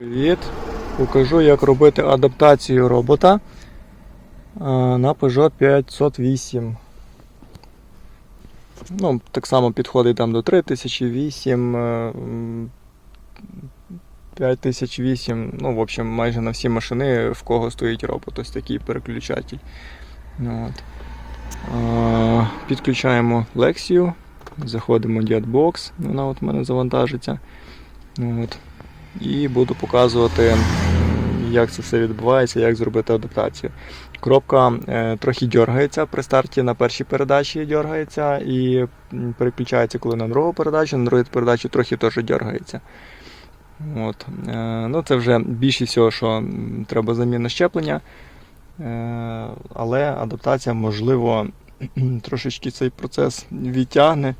Привіт! Покажу, як робити адаптацію робота е, на Peugeot 508. Ну, так само підходить там до 3008, е, 5008, ну, в общем, майже на всі машини, в кого стоїть робот, ось такий переключатель. Ну, От. Е, Підключаємо Lexio, заходимо в Dietbox, вона от в мене завантажиться. Ну, От і буду показувати, як це все відбувається, як зробити адаптацію. Коробка е, трохи дергається при старті на першій передачі дергається і переключається, коли на другу передачу, на другій передачі трохи теж дергається. От. Е, ну, це вже більше всього, що треба заміна щеплення. Е, але адаптація, можливо, трошечки цей процес відтягне.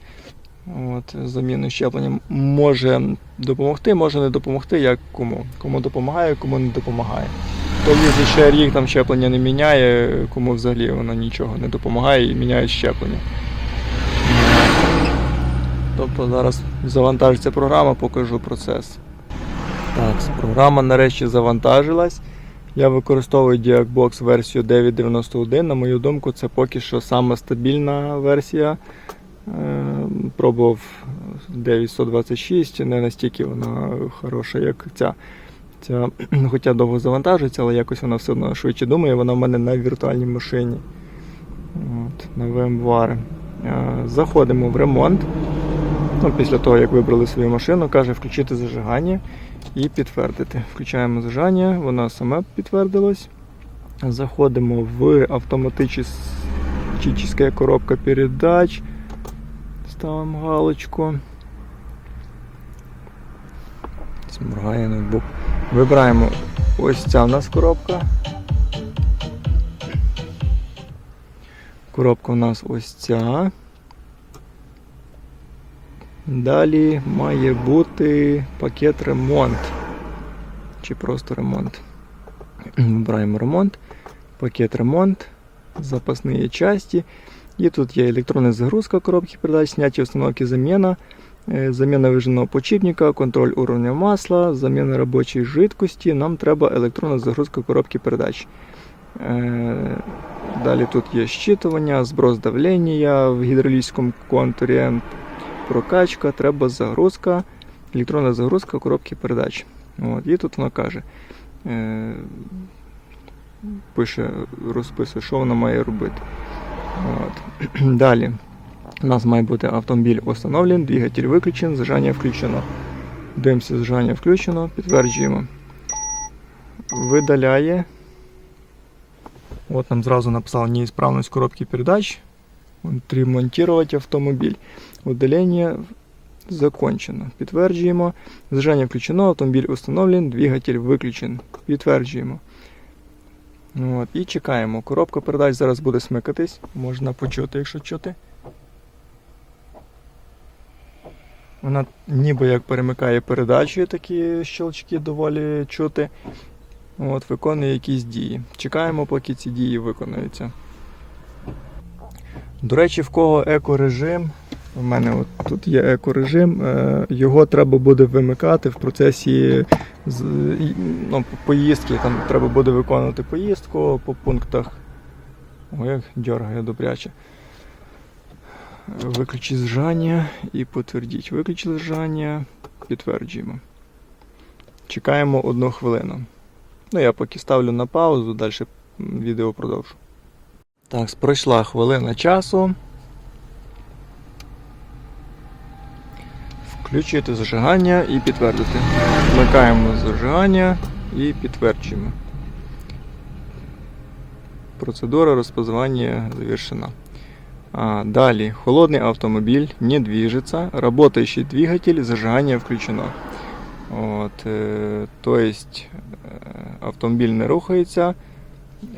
От, заміну щеплення може допомогти, може не допомогти, як кому. Кому допомагає, кому не допомагає. Хто їздить ще рік, там щеплення не міняє, кому взагалі воно нічого не допомагає і міняють щеплення. Тобто зараз завантажиться програма, покажу процес. Так, програма нарешті завантажилась. Я використовую Diagbox версію 9.91. На мою думку, це поки що сама стабільна версія. Е, Пробував 926, не настільки вона хороша, як ця. Ця хоча довго завантажується, але якось вона все одно швидше думає, вона в мене на віртуальній машині. От, на VMware. Е, Заходимо в ремонт. Ну, після того, як вибрали свою машину, каже включити зажигання і підтвердити. Включаємо зажигання, воно саме підтвердилось. Заходимо в автоматична коробка передач. Ставимо галочку. Сморгає ноутбук. Вибираємо ось ця у нас коробка. Коробка у нас ось ця. Далі має бути пакет ремонт. Чи просто ремонт. Вибираємо ремонт, пакет ремонт, запасні часті. І тут є електронна загрузка коробки передач, зняття установки заміна, е, заміна виженого почіпника, контроль уровня масла, заміна робочої жидкості. Нам треба електронна загрузка коробки передач. Е, Далі тут є щитування, зброс давлення в гідравлічному контурі, прокачка, треба загрузка, електронна загрузка коробки передач. От, і тут воно каже, е, пише, розписує, що вона має робити. От. Далі. У нас має бути автомобіль установлений, двигатель виключений, зажання включено. Дивимося, зажання включено, підтверджуємо. Видаляє. От нам зразу написав неисправність коробки передач. Отремонтувати автомобіль. Удалення закончено. Підтверджуємо. Зажання включено, автомобіль установлений, двигатель виключений. Підтверджуємо. От, і чекаємо. Коробка передач зараз буде смикатись. Можна почути, якщо чути. Вона ніби як перемикає передачі, такі щелчки доволі чути. От, виконує якісь дії. Чекаємо, поки ці дії виконаються. До речі, в кого екорежим. У мене от тут є екорежим, е, його треба буде вимикати в процесі ну, поїздки. Там треба буде виконувати поїздку по пунктах. Ой, як дергає добряче. Виключіть зжання і потвердіть. Виключили зжання, підтверджуємо. Чекаємо одну хвилину. Ну, я поки ставлю на паузу, далі відео продовжу. Так, пройшла хвилина часу. Включити зажигання і підтвердити. Вмикаємо зажигання і підтверджуємо. Процедура розпознавання завершена. А, далее. Холодный автомобиль не движется. Работающий двигатель, зажигание включено. От, е, то есть е, автомобіль не рухається.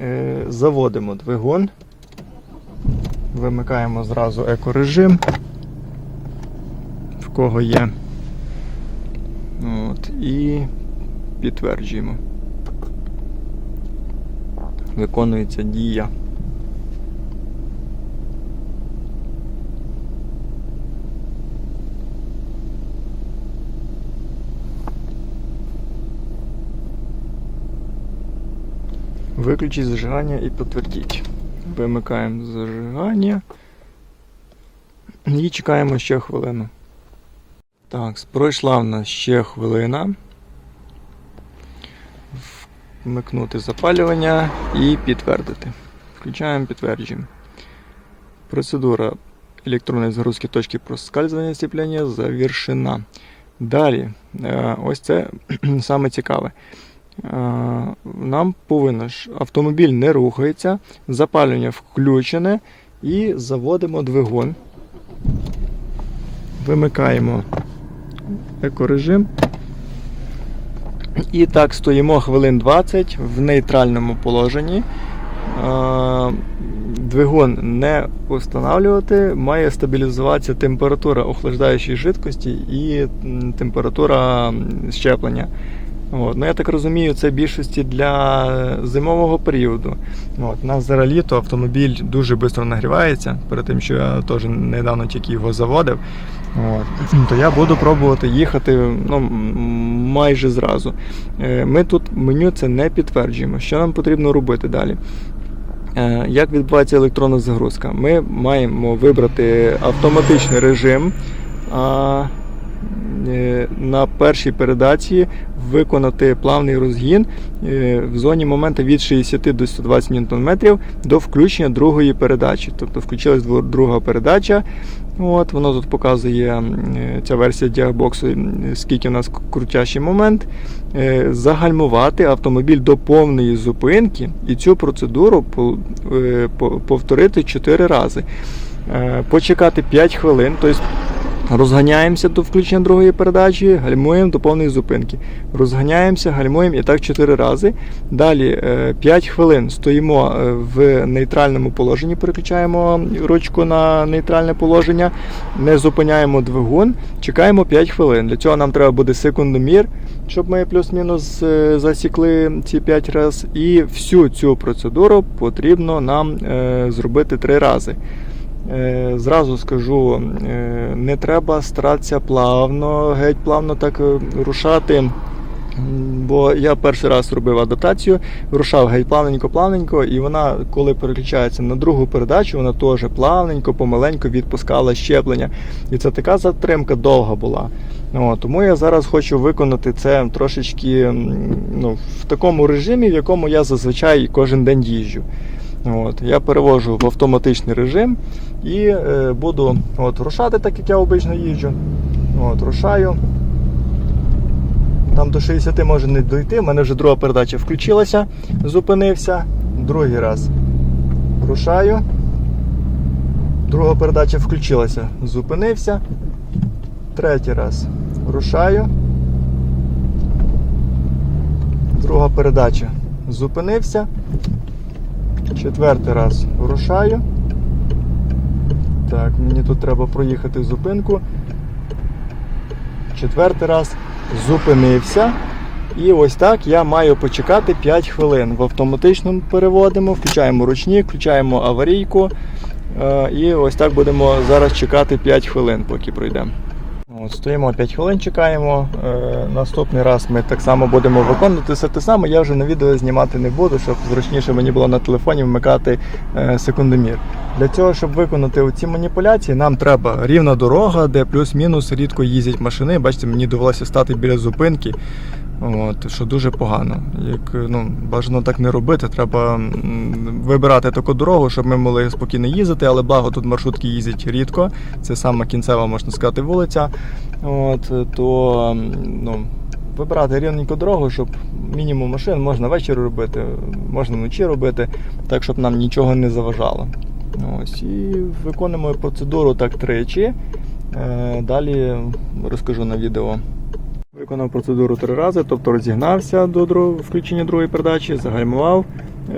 Е, заводимо двигун. Вимикаємо зразу екорежим. Кого є. От, і підтверджуємо. Виконується дія. Виключіть зажигання і підтвердіть. Вимикаємо зажигання. І чекаємо ще хвилину. Так, пройшла в нас ще хвилина. Вмикнути запалювання і підтвердити. Включаємо, підтверджуємо. Процедура електронної загрузки точки проскальзування сцеплення завершена. Далі, е, ось це саме цікаве. Е, Нам повинно ж автомобіль не рухається, запалювання включене і заводимо двигун. Вимикаємо екорежим. І так стоїмо хвилин 20 в нейтральному положенні. Двигун не встановлювати, має стабілізуватися температура охлаждаючої жидкості і температура щеплення. От. Ну, я так розумію, це більшості для зимового періоду. От. У нас зараз літо автомобіль дуже швидко нагрівається, перед тим, що я теж недавно тільки його заводив. От. То я буду пробувати їхати ну, майже зразу. Е, Ми тут меню це не підтверджуємо. Що нам потрібно робити далі? Е, Як відбувається електронна загрузка? Ми маємо вибрати автоматичний режим. Е, на першій передачі виконати плавний розгін е, в зоні моменту від 60 до 120 Нм до включення другої передачі. Тобто включилась друга передача. От, воно тут показує е, ця версія діагбоксу, скільки у нас крутящий момент. Загальмувати автомобіль до повної зупинки і цю процедуру по- по- повторити 4 рази. Почекати 5 хвилин, тобто розганяємося до включення другої передачі, гальмуємо до повної зупинки. Розганяємося, гальмуємо і так 4 рази. Далі е, 5 хвилин стоїмо е, в нейтральному положенні, переключаємо ручку на нейтральне положення, не зупиняємо двигун, чекаємо 5 хвилин. Для цього нам треба буде секундомір, щоб ми плюс-мінус е, засікли ці 5 разів. І всю цю процедуру потрібно нам е, зробити 3 рази. Е, Зразу скажу, е, не треба старатися плавно, геть плавно так е, рушати. Бо я перший раз робив адаптацію, рушав геть плавненько-плавненько, і вона, коли переключається на другу передачу, вона теж плавненько, помаленько відпускала щеплення. І це така затримка довга була. О, тому я зараз хочу виконати це трошечки ну, в такому режимі, в якому я зазвичай кожен день їжджу. От, я перевожу в автоматичний режим і е, буду от, рушати, так як я обично їжджу. От, рушаю. Там до 60 може не дойти. У мене вже друга передача включилася, зупинився. Другий раз. Рушаю. Друга передача включилася, зупинився. Третій раз. Рушаю. Друга передача. Зупинився. Четвертий раз рушаю. Так, мені тут треба проїхати зупинку. Четвертий раз зупинився. І ось так я маю почекати 5 хвилин. В автоматичному переводимо, включаємо ручник, включаємо аварійку. Е, І ось так будемо зараз чекати 5 хвилин, поки пройдемо. От, стоїмо 5 хвилин, чекаємо. Е, наступний раз ми так само будемо виконувати все те саме. Я вже на відео знімати не буду, щоб зручніше мені було на телефоні вмикати е, секундомір. Для цього, щоб виконати ці маніпуляції, нам треба рівна дорога, де плюс-мінус рідко їздять машини. Бачите, мені довелося стати біля зупинки. От, що дуже погано. Як ну, бажано так не робити, треба вибирати таку дорогу, щоб ми могли спокійно їздити, але благо тут маршрутки їздять рідко. Це саме кінцева, можна сказати, вулиця. От, то ну, вибирати рівненьку дорогу, щоб мінімум машин можна ввечері робити, можна вночі робити, так, щоб нам нічого не заважало. Ось, і виконуємо процедуру так тричі. Е, Далі розкажу на відео. Виконав процедуру три рази, тобто розігнався до включення другої передачі, загальмував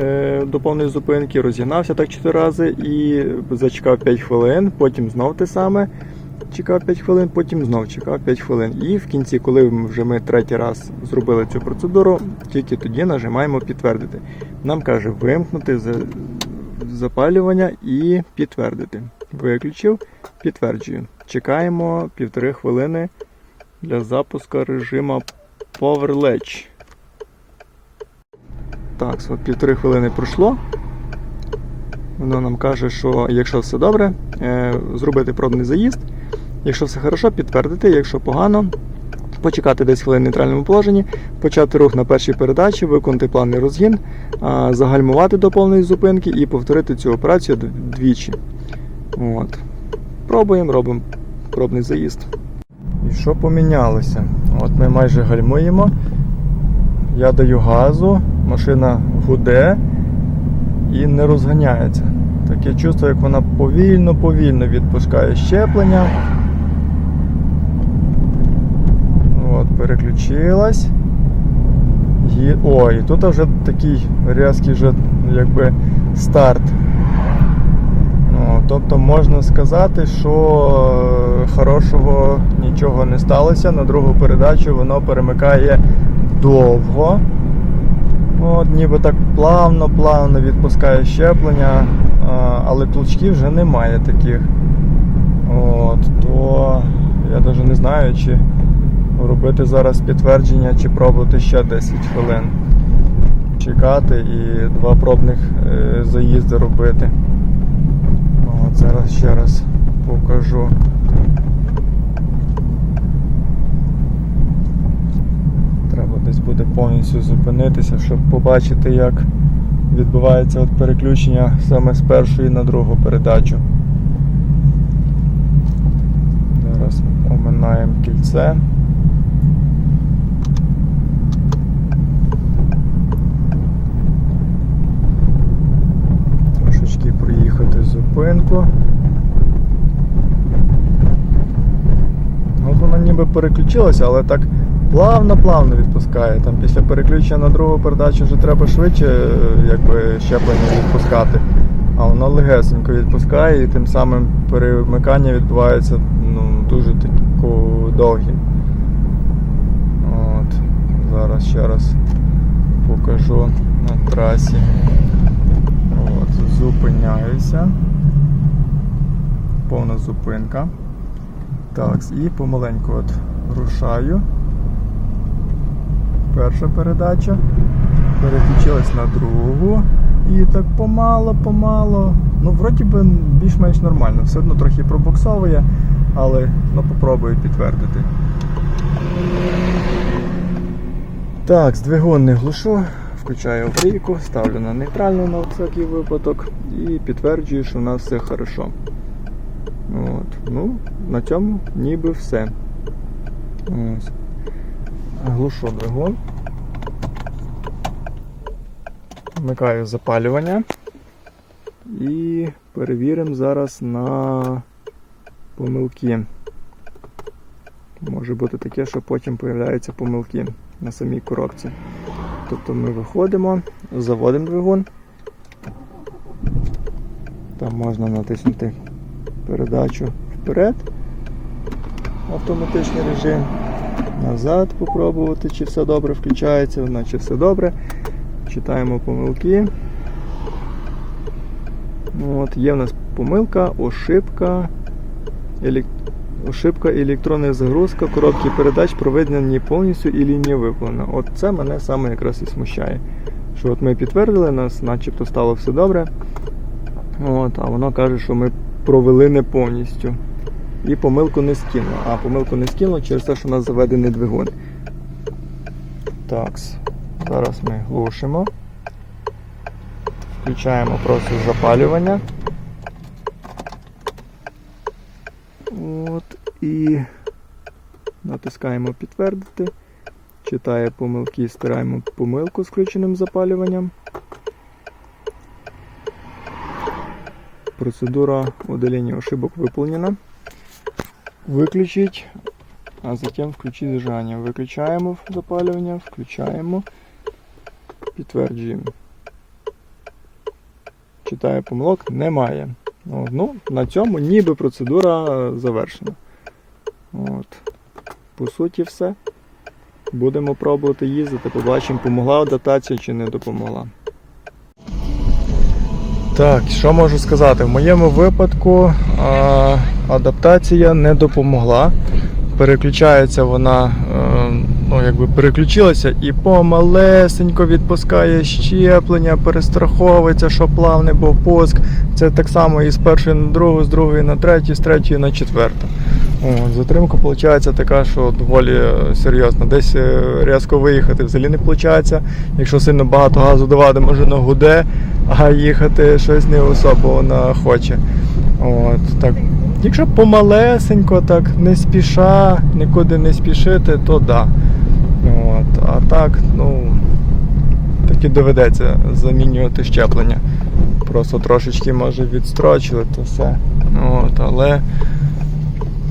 е... до повної зупинки, розігнався так чотири рази і зачекав 5 хвилин, потім знов те саме. Чекав 5 хвилин, потім знов чекав 5 хвилин. І в кінці, коли вже ми третій раз зробили цю процедуру, тільки тоді нажимаємо підтвердити. Нам каже вимкнути запалювання і підтвердити. Виключив, підтверджую. Чекаємо півтори хвилини для запуску режиму Power. Так, от півтори хвилини пройшло. Воно нам каже, що якщо все добре, е, зробити пробний заїзд. Якщо все хорошо, підтвердити, якщо погано, почекати десь хвилин в нейтральному положенні, почати рух на першій передачі, виконати плавний розгін, загальмувати до повної зупинки і повторити цю операцію двічі. От. Пробуємо, робимо пробний заїзд. І що помінялося? От ми майже гальмуємо. Я даю газу, машина гуде і не розганяється. Таке чувство, як вона повільно-повільно відпускає щеплення. От, переключилась. Ї... О, і тут вже такий різкий вже, якби старт. Тобто можна сказати, що е, хорошого нічого не сталося. На другу передачу воно перемикає довго. От, ніби так плавно-плавно відпускає щеплення, але толчків вже немає таких. От, то я навіть не знаю, чи робити зараз підтвердження, чи пробувати ще 10 хвилин. Чекати і два пробних е, заїзди робити. От зараз ще раз покажу. Треба десь буде повністю зупинитися, щоб побачити, як відбувається от переключення саме з першої на другу передачу. Зараз оминаємо кільце. Трошечки проїхати зупинку. От вона ніби переключилася, але так плавно-плавно відпускає. Там після переключення на другу передачу вже треба швидше е, якби, щеплення відпускати. А воно легесенько відпускає і тим самим перемикання відбувається ну, дуже тако довгим. От. Зараз ще раз покажу на трасі. От, зупиняюся. Повна зупинка. Так, і помаленьку от рушаю. Перша передача. Переключилась на другу. І так помало-помало. Ну, вроді би більш-менш нормально. Все одно трохи пробуксовує, але ну, попробую підтвердити. Так, двигун не глушу, включаю аварійку, ставлю на нейтральну на всякий випадок і підтверджую, що в нас все хорошо. От. Ну, на цьому ніби все. Ось. Глушу двигун. Вмикаю запалювання і перевіримо зараз на помилки. Може бути таке, що потім з'являються помилки на самій коробці. Тобто ми виходимо, заводимо двигун. Там можна натиснути передачу вперед, автоматичний режим, назад попробувати, чи все добре включається, наче все добре. Читаємо помилки. От, Є в нас помилка, ошибка, елек... ошибка електронна загрузка, коробки передач проведені повністю і лінія виконана. От це мене саме якраз і смущає. Що от ми підтвердили, нас начебто стало все добре. От, а воно каже, що ми провели не повністю. І помилку не скинуло. А помилку не скинуло через те, що у нас заведений двигун. Так, зараз ми глушимо. Включаємо просто запалювання. От, і натискаємо підтвердити. Читає помилки, стираємо помилку з включеним запалюванням. Процедура удаления ошибок выполнена. Выключить, а затем включить зажигання. Виключаємо запалювання, включаємо, підтверджуємо. Читає помилок, немає. От, ну, на цьому ніби процедура завершена. От. По суті, все. Будемо пробувати їздити, побачимо, помогла адаптація чи не допомогла. Так, що можу сказати? В моєму випадку а, адаптація не допомогла. Переключається вона, е, ну, якби переключилася і помалесенько відпускає щеплення, перестраховується, що плавний був пуск. Це так само і з першої на другу, з другої на третю, з третьої на четверту. Затримка виходить така, що доволі е, серйозна. Десь е, різко виїхати взагалі не виходить. Якщо сильно багато газу давати, може на гуде, а їхати щось не особо вона хоче. От, так. Якщо помалесенько, так не спіша, нікуди не спішити, то да. От, а так, ну, таки доведеться замінювати щеплення. Просто трошечки може відстрочили, то все. От, але,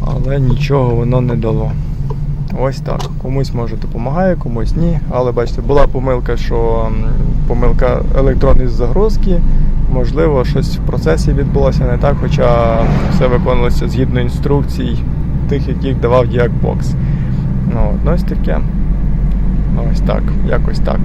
але нічого воно не дало. Ось так. Комусь може допомагає, комусь ні. Але бачите, була помилка, що помилка електронної загрузки. Можливо, щось в процесі відбулося не так, хоча все виконувалося згідно інструкцій, тих, яких давав Діакбокс. Ну, ось таке. Ось так, якось так.